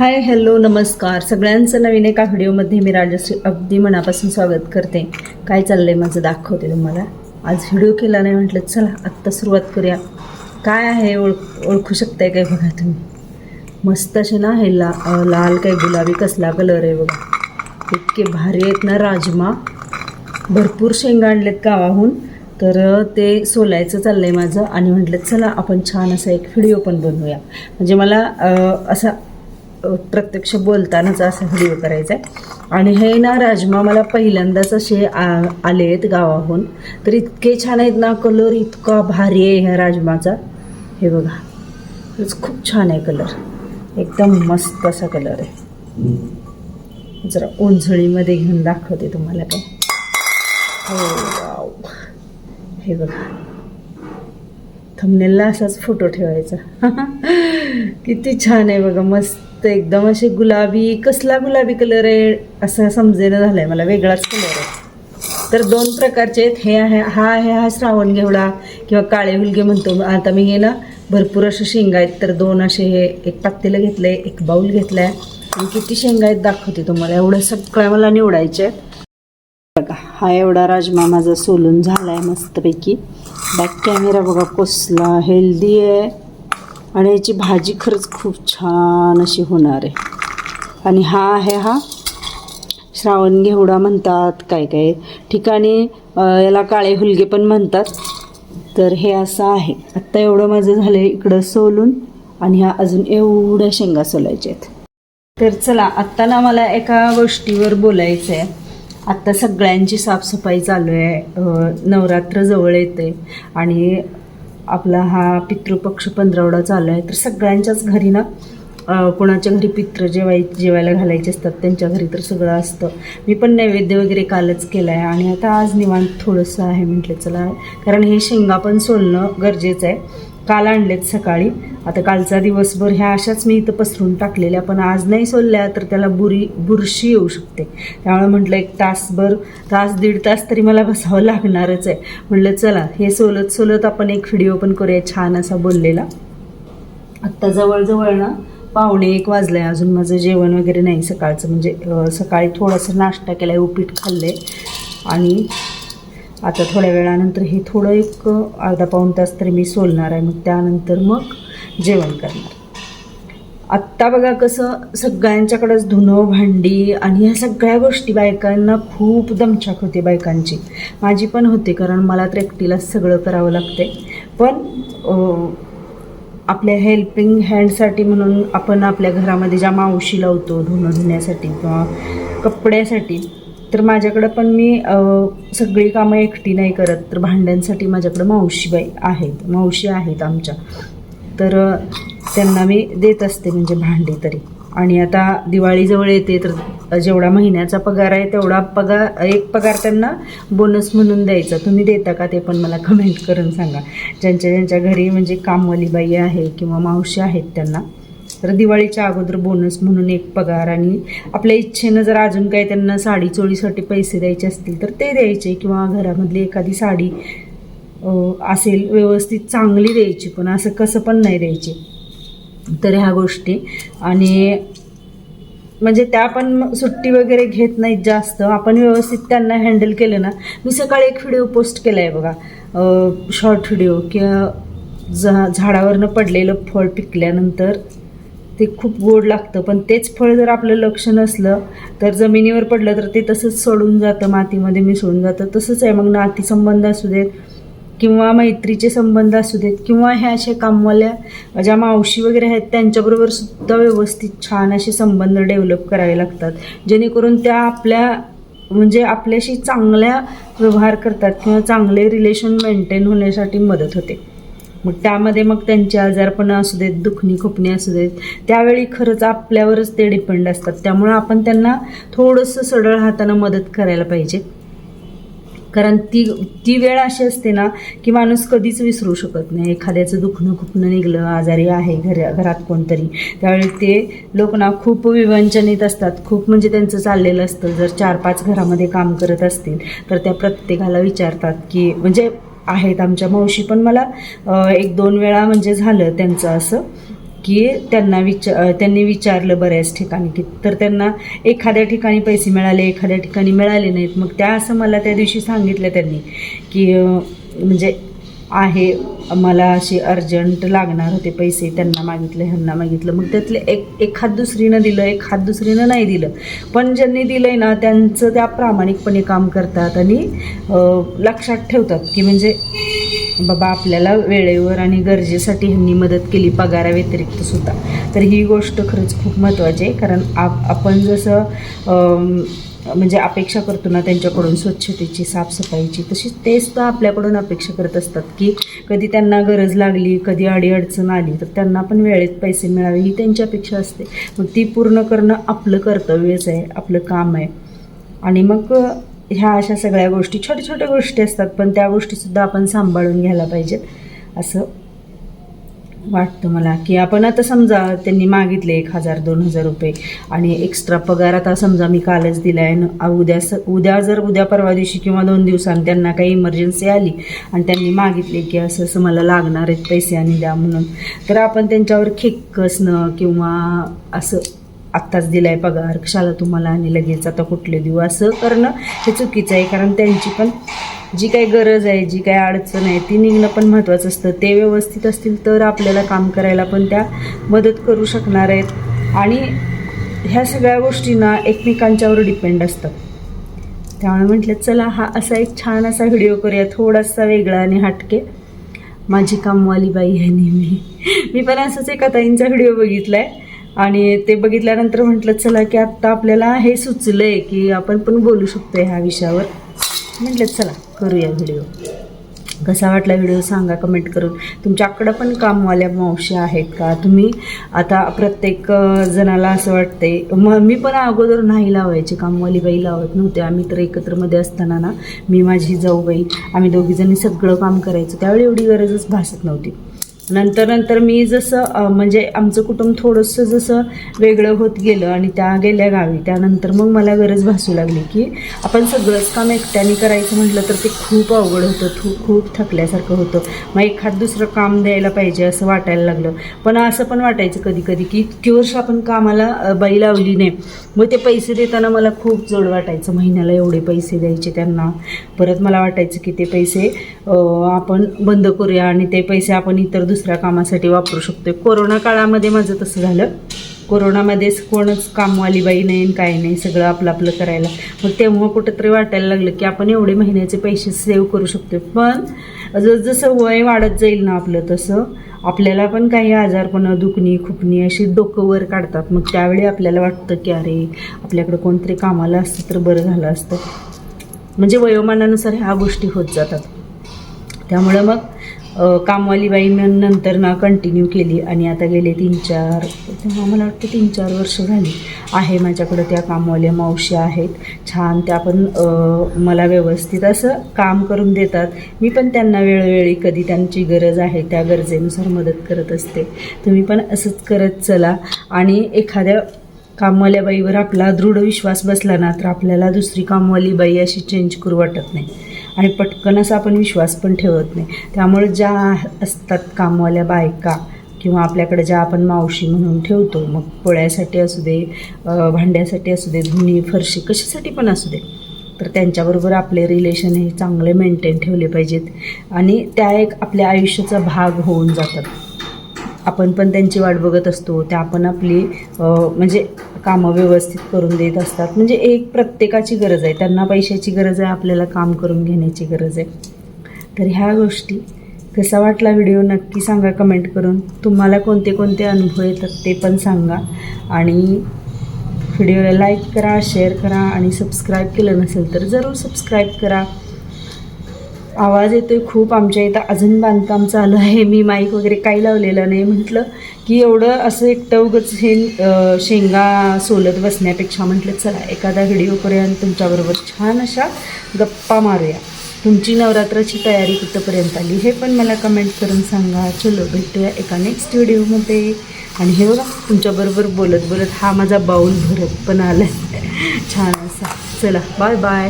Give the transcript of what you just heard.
Hi hello नमस्कार. सगळ्यांचं नवीन एका व्हिडिओमध्ये मी राजश्री अगदी मनापासून स्वागत करते. काय चाललंय माझं दाखवते तुम्हाला. आज व्हिडिओ केला नाही म्हटलं चला आत्ता सुरुवात करूया. काय आहे ओळख ओळखू शकताय काय बघा तुम्ही? मस्त असे ना हे ला लाल काय गुलाबी कसला कलर आहे बघा. इतके भारी आहेत ना राजमा. भरपूर शेंगा आणलेत गावाहून. तर ते सोलायचं चाललं आहे माझं. आणि म्हटलं चला आपण छान असा एक व्हिडिओ पण बनवूया. म्हणजे मला असा प्रत्यक्ष बोलतानाच असा व्हिडिओ करायचा आहे आणि हे ना राजमा मला पहिल्यांदाच असे आ- आले आहेत गावाहून. तर इतके छान आहेत ना कलर इतका भारी आहे ह्या राजमाचा. हे बघा. खरंच खूप छान आहे कलर एकदम मस्त असा कलर आहे. जरा ओंझळीमध्ये घेऊन दाखवते तुम्हाला काय हो हे बघा. थमनेलला असाच फोटो ठेवायचा. किती छान आहे बघा मस्त. एकदम असे गुलाबी कसला गुलाबी कलर आहे असं समजेना झालंय. मला वेगळाच कलर आहे. तर दोन प्रकारचे आहेत. हे आहे हा आहे हा श्रावण घेवडा किंवा काळे हुलगे म्हणतो. आता मी हे ना भरपूर असे शेंगा आहेत. तर दोन असे हे एक पातेलं घेतलं आहे एक बाऊल घेतला आहे आणि किती शेंगा आहेत दाखवते तुम्हाला. एवढं सगळं मला निवडायचे आहेत. बघा हा एवढा राजमा माझा सोलून झाला आहे मस्तपैकी. बॅक कॅमेरा बघा कसला हेल्दी आहे. आणि याची भाजी खरंच खूप छान अशी होणार आहे. आणि हा आहे हा श्रावण घेवडा म्हणतात काय काय ठिकाणी याला काळे हुलगे पण म्हणतात. तर हे असं आहे. आत्ता एवढं माझं झालं आहे इकडं सोलून आणि ह्या अजून एवढ्या शेंगा सोलायच्या आहेत. तर चला आत्ता ना मला एका गोष्टीवर बोलायचं आहे आत्ता सगळ्यांची साफसफाई चालू आहे. नवरात्र जवळ येते आणि आपला हा पितृपक्ष पंधरावडा चालू आहे. तर सगळ्यांच्याच घरी ना कोणाच्या घरी पित्र जेवाय जेवायला घालायचे असतात त्यांच्या घरी तर सगळं असतं. मी पण नैवेद्य वगैरे कालच केलं आहे आणि आता आज निवांत थोडंसं आहे म्हटलं चला. कारण हे शेंगा पण सोलणं गरजेचं आहे. काल आणलेत सकाळी. आता कालचा दिवसभर ह्या अशाच मी इथं पसरून टाकलेल्या पण आज नाही सोलल्या तर त्याला बुरी बुरशी येऊ शकते. त्यामुळे म्हटलं एक तासभर तास दीड तास तरी मला बसावं लागणारच आहे. म्हटलं चला हे सोलत सोलत आपण एक व्हिडिओ पण करूया छान असा बोललेला. आत्ता जवळजवळ ना पावणे एक वाजलं आहे अजून माझं जेवण वगैरे नाही सकाळचं. म्हणजे सकाळी थोडासा नाश्ता केला आहे उपीट खाल्लं आहे आणि आता थोड्या वेळानंतर हे थोडं एक अर्धा पाऊण तास तरी मी सोलणार आहे. मग त्यानंतर मग जेवण करणार. आत्ता बघा कसं सगळ्यांच्याकडंच धुणं भांडी आणि ह्या सगळ्या गोष्टी बायकांना खूप दमछाक होते बायकांची. माझी पण होते कारण मला तर एकटीला सगळं करावं लागते पण आपल्या हेल्पिंग हँडसाठी म्हणून आपण आपल्या घरामध्ये ज्या मावशी लावतो धुणं धुण्यासाठी किंवा कपड्यासाठी तर माझ्याकडं पण मी सगळी कामं एकटी नाही करत. तर भांड्यांसाठी माझ्याकडं मावशीबाई आहेत. मावशी आहेत आमच्या. तर त्यांना मी देत असते म्हणजे भांडी तरी. आणि आता दिवाळीजवळ येते तर जेवढा महिन्याचा पगार आहे तेवढा पगार एक पगार त्यांना बोनस म्हणून द्यायचा. तुम्ही देता का ते पण मला कमेंट करून सांगा. ज्यांच्या ज्यांच्या घरी म्हणजे कामवाली बाई आहे किंवा मावशी आहेत त्यांना. तर दिवाळीच्या अगोदर बोनस म्हणून एक पगार आणि आपल्या इच्छेनं जर अजून काही त्यांना साडी चोळीसाठी पैसे द्यायचे असतील तर ते द्यायचे किंवा घरामधली एखादी साडी असेल व्यवस्थित चांगली द्यायची पण असं कसं पण नाही द्यायची. तर ह्या गोष्टी. आणि म्हणजे त्या पण सुट्टी वगैरे घेत नाहीत जास्त. आपण व्यवस्थित त्यांना हँडल केलं ना. मी सकाळी एक व्हिडिओ पोस्ट केला आहे बघा शॉर्ट व्हिडिओ किंवा झा झाडावरनं पडलेलं फळ पिकल्यानंतर ते खूप गोड लागतं. पण तेच फळ जर आपलं लक्ष नसलं तर जमिनीवर पडलं तर ते तसंच सोडून जातं मातीमध्ये मिसळून जातं. तसंच आहे मग नातीसंबंध असू देत किंवा मैत्रीचे संबंध असू देत किंवा ह्या अशा कामवाल्या ज्या मावशी वगैरे आहेत त्यांच्याबरोबर सुद्धा व्यवस्थित छान असे संबंध डेव्हलप करावे लागतात. जेणेकरून त्या आपल्या म्हणजे आपल्याशी चांगल्या व्यवहार करतात किंवा चांगले रिलेशन मेंटेन होण्यासाठी मदत होते. मग त्यामध्ये मग त्यांचे आजारपणं असू देत दुखणी खुपणी असू देत. त्यावेळी खरंच आपल्यावरच ते डिपेंड असतात. त्यामुळं आपण त्यांना थोडंसं सडळ हातानं मदत करायला पाहिजे. कारण ती ती वेळ अशी असते ना की माणूस कधीच विसरू शकत नाही. एखाद्याचं दुखणं खुपणं निघलं आजारी आहे घर घरात कोणतरी. त्यावेळी ते लोक ना खूप विवंचनित असतात. खूप म्हणजे त्यांचं चाललेलं असतं. जर चार पाच घरामध्ये काम करत असतील तर त्या प्रत्येकाला विचारतात की म्हणजे आहेत आमच्या मावशी. पण मला एक दोन वेळा म्हणजे झालं त्यांचं असं की त्यांना विचार त्यांनी विचारलं बऱ्याच ठिकाणी की तर त्यांना एखाद्या ठिकाणी पैसे मिळाले एखाद्या ठिकाणी मिळाले नाहीत. मग त्या असं मला त्या दिवशी सांगितलं त्यांनी की म्हणजे आहे. मला असे अर्जंट लागणार होते पैसे. त्यांना मागितले ह्यांना मागितलं. मग त्यातले एक एक हात दुसरीनं दिलं एक हात दुसरीनं नाही दिलं. पण ज्यांनी दिलंय ना त्यांचं त्या प्रामाणिकपणे काम करतात आणि लक्षात ठेवतात की म्हणजे बाबा आपल्याला वेळेवर आणि गरजेसाठी ह्यांनी मदत केली पगाराव्यतिरिक्त सुद्धा. तर ही गोष्ट खरंच खूप महत्त्वाची आहे कारण आप आपण जसं म्हणजे अपेक्षा करतो ना त्यांच्याकडून स्वच्छतेची साफसफाईची तशीच ते सुद्धा आपल्याकडून अपेक्षा करत असतात की कधी त्यांना गरज लागली कधी अडीअडचण आली तर त्यांना पण वेळेत पैसे मिळावे ही त्यांची अपेक्षा असते. मग ती पूर्ण करणं आपलं कर्तव्यच आहे आपलं काम आहे. आणि मग ह्या अशा सगळ्या गोष्टी छोट्या छोट्या गोष्टी असतात पण त्या गोष्टीसुद्धा आपण सांभाळून घ्यायला पाहिजेत असं वाटतं मला. की आपण आता समजा त्यांनी मागितले एक हजार दोन हजार रुपये आणि एक्स्ट्रा पगार आता समजा मी कालच दिला आहे उद्या स उद्या जर उद्या परवा दिवशी किंवा दोन दिवसांनी त्यांना काही इमर्जन्सी आली आणि त्यांनी मागितले की असं असं मला लागणार आहेत पैसे आणि द्या म्हणून तर आपण त्यांच्यावर खेकसणं किंवा असं आत्ताच दिलाय पगार कशाला तुम्हाला आणि लगेच आता कुठले देऊ? असं करणं हे चुकीचं आहे कारण त्यांची पण जी काही गरज आहे जी काही अडचण आहे ती निघणं पण महत्त्वाचं असतं. ते व्यवस्थित असतील तर आपल्याला काम करायला पण त्या मदत करू शकणार आहेत. आणि ह्या सगळ्या गोष्टींना एकमेकांच्यावर डिपेंड असतात. त्यामुळे म्हटलं चला हा असा एक छान असा व्हिडिओ करूया थोडासा वेगळा आणि हटके. माझी कामवाली बाई आहे नेहमी. मी पण असंच एका ताईंचा व्हिडिओ बघितला आहे आणि ते बघितल्यानंतर म्हटलं चला की आत्ता आपल्याला हे सुचलंय की आपण पण बोलू शकतो ह्या विषयावर. म्हटलं चला करूया व्हिडिओ. कसा वाटला व्हिडिओ सांगा कमेंट करून. तुमच्याकडं पण कामवाल्या मावशी आहेत का? तुम्ही आता प्रत्येक जणाला असं वाटते मग मी पण अगोदर नाही लावायचे कामवाली बाई लावत नव्हते. आम्ही तर एकत्रमध्ये असताना ना मी माझी जाऊबाई आम्ही दोघीजणी सगळं काम करायचो. त्यावेळी एवढी गरजच भासत नव्हती. नंतर नंतर मी जसं म्हणजे आमचं कुटुंब थोडंसं जसं वेगळं होत गेलं आणि त्या गेल्या गावी त्यानंतर मग मला गरज भासू लागली की आपण सगळंच काम एकट्याने करायचं म्हटलं तर ते खूप अवघड होतं थू खूप थकल्यासारखं होतं. मग एखाद दुसरं काम द्यायला पाहिजे असं वाटायला लागलं. पण असं पण वाटायचं कधी कधी की इतकी वर्ष आपण कामाला बाई लावली नाही. मग ते पैसे देताना मला खूप जड वाटायचं. महिन्याला एवढे पैसे द्यायचे त्यांना. परत मला वाटायचं की ते पैसे आपण बंद करूया आणि ते पैसे आपण इतर दुसऱ्या कामासाठी वापरू शकतो कोरोना काळामध्ये माझं तसं झालं. कोरोनामध्येच कोणच कामवाली बाई नाही काय नाही सगळं आपलं आपलं करायला. मग तेव्हा कुठंतरी वाटायला लागलं की आपण एवढे महिन्याचे पैसे सेव्ह करू शकतो पण जसं वय वाढत जाईल ना आपलं तसं आपल्याला पण काही आजारपणं दुखणी खुपणी अशी डोकं वर काढतात. मग त्यावेळी आपल्याला वाटतं की अरे आपल्याकडं कोणतरी कामाला असतं तर बरं झालं असतं. म्हणजे वयोमानानुसार ह्या गोष्टी होत जातात. त्यामुळं मग कामवाली बाई नंतर ना कंटिन्यू केली आणि आता गेले तीन चार तेव्हा मला वाटतं तीन चार वर्ष झाली आहे माझ्याकडं त्या कामवाल्या मावशी आहेत. छान त्या पण मला व्यवस्थित असं काम करून देतात. मी पण त्यांना वेळोवेळी कधी त्यांची गरज आहे त्या गरजेनुसार मदत करत असते. तुम्ही पण असंच करत चला. आणि एखाद्या कामवाल्या बाईवर आपला दृढ विश्वास बसला ना तर आपल्याला दुसरी कामवाली बाई अशी चेंज करू वाटत नाही. आणि पटकन असा आपण विश्वास पण ठेवत नाही. त्यामुळे ज्या असतात कामवाल्या बायका किंवा आपल्याकडे ज्या आपण मावशी म्हणून ठेवतो मग पोळ्यासाठी असू दे भांड्यासाठी असू दे धुणी फरशी कशासाठी पण असू दे तर त्यांच्याबरोबर आपले रिलेशन हे चांगले मेंटेन ठेवले पाहिजेत. आणि त्या एक आपल्या आयुष्याचा भाग होऊन जातात. आपण पण त्यांची वाट बघत असतो त्या आपण आपली म्हणजे कामं व्यवस्थित करून देत असतात. म्हणजे एक प्रत्येकाची गरज आहे. त्यांना पैशाची गरज आहे आपल्याला काम करून घेण्याची गरज आहे. तर ह्या गोष्टी कसा वाटला व्हिडिओ नक्की सांगा कमेंट करून. तुम्हाला कोणते कोणते अनुभव येतात ते पण सांगा. आणि व्हिडिओला लाईक करा शेअर करा आणि सबस्क्राईब केलं नसेल तर जरूर सबस्क्राईब करा. आवाज येतो आहे खूप. आमच्या इथं अजून बांधकाम चालू आहे. मी माईक वगैरे काही लावलेलं नाही. म्हटलं की एवढं असं एकटं उगच हे शेंगा सोलत बसण्यापेक्षा म्हटलं चला एखादा व्हिडिओ करूया आणि तुमच्याबरोबर छान अशा गप्पा मारूया. तुमची नवरात्राची तयारी कुठंपर्यंत आली हे पण मला कमेंट करून सांगा. चलो भेटूया एका नेक्स्ट व्हिडिओमध्ये आणि हे बघा तुमच्याबरोबर बोलत बोलत हा माझा बाऊल भरत पण आला छान असा. चला बाय बाय